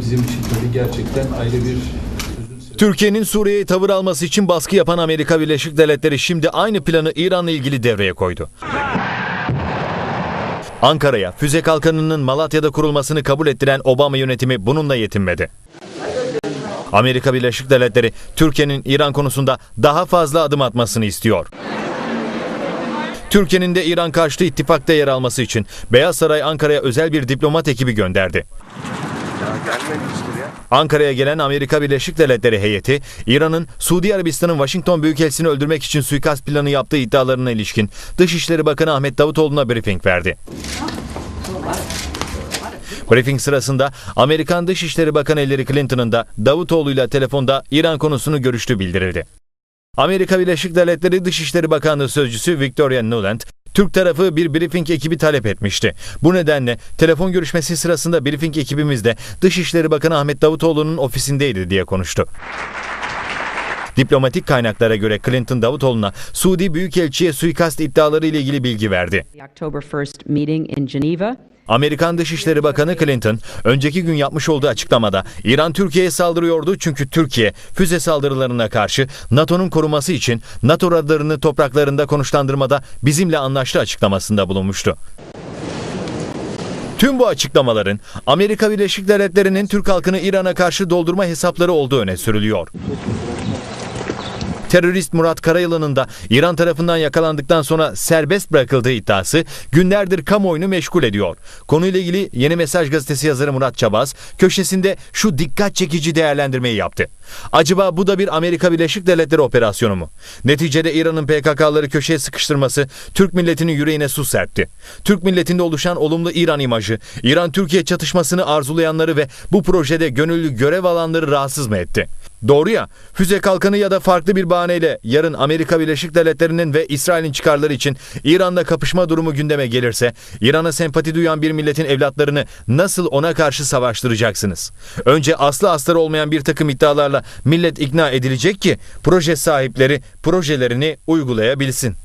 Bizim için tabii gerçekten ayrı bir. Türkiye'nin Suriye'ye tavır alması için baskı yapan Amerika Birleşik Devletleri şimdi aynı planı İran'la ilgili devreye koydu. Ankara'ya füze kalkanının Malatya'da kurulmasını kabul ettiren Obama yönetimi bununla yetinmedi. Amerika Birleşik Devletleri Türkiye'nin İran konusunda daha fazla adım atmasını istiyor. Türkiye'nin de İran karşıtı ittifakta yer alması için Beyaz Saray Ankara'ya özel bir diplomat ekibi gönderdi. Ankara'ya gelen Amerika Birleşik Devletleri heyeti, İran'ın Suudi Arabistan'ın Washington Büyükelçisini öldürmek için suikast planı yaptığı iddialarına ilişkin Dışişleri Bakanı Ahmet Davutoğlu'na briefing verdi. Briefing sırasında Amerikan Dışişleri Bakanı Hillary Clinton'ın da Davutoğlu'yla telefonda İran konusunu görüştüğü bildirildi. Amerika Birleşik Devletleri Dışişleri Bakanlığı Sözcüsü Victoria Nuland, Türk tarafı bir briefing ekibi talep etmişti. Bu nedenle telefon görüşmesi sırasında briefing ekibimiz de Dışişleri Bakanı Ahmet Davutoğlu'nun ofisindeydi diye konuştu. Diplomatik kaynaklara göre Clinton Davutoğlu'na Suudi Büyükelçiye suikast iddiaları ile ilgili bilgi verdi. The October 1st meeting in Geneva. Amerikan Dışişleri Bakanı Clinton önceki gün yapmış olduğu açıklamada İran Türkiye'ye saldırıyordu çünkü Türkiye füze saldırılarına karşı NATO'nun koruması için NATO radarını topraklarında konuşlandırmada bizimle anlaştı açıklamasında bulunmuştu. Tüm bu açıklamaların Amerika Birleşik Devletleri'nin Türk halkını İran'a karşı doldurma hesapları olduğu öne sürülüyor. Terörist Murat Karayılan'ın da İran tarafından yakalandıktan sonra serbest bırakıldığı iddiası günlerdir kamuoyunu meşgul ediyor. Konuyla ilgili Yeni Mesaj gazetesi yazarı Murat Çabaz köşesinde şu dikkat çekici değerlendirmeyi yaptı. Acaba bu da bir Amerika Birleşik Devletleri operasyonu mu? Neticede İran'ın PKK'ları köşeye sıkıştırması Türk milletinin yüreğine su serpti. Türk milletinde oluşan olumlu İran imajı, İran-Türkiye çatışmasını arzulayanları ve bu projede gönüllü görev alanları rahatsız mı etti? Doğru ya, füze kalkanı ya da farklı bir bahaneyle yarın Amerika Birleşik Devletleri'nin ve İsrail'in çıkarları için İran'la kapışma durumu gündeme gelirse, İran'a sempati duyan bir milletin evlatlarını nasıl ona karşı savaştıracaksınız? Önce aslı astarı olmayan bir takım iddialarla millet ikna edilecek ki proje sahipleri projelerini uygulayabilsin.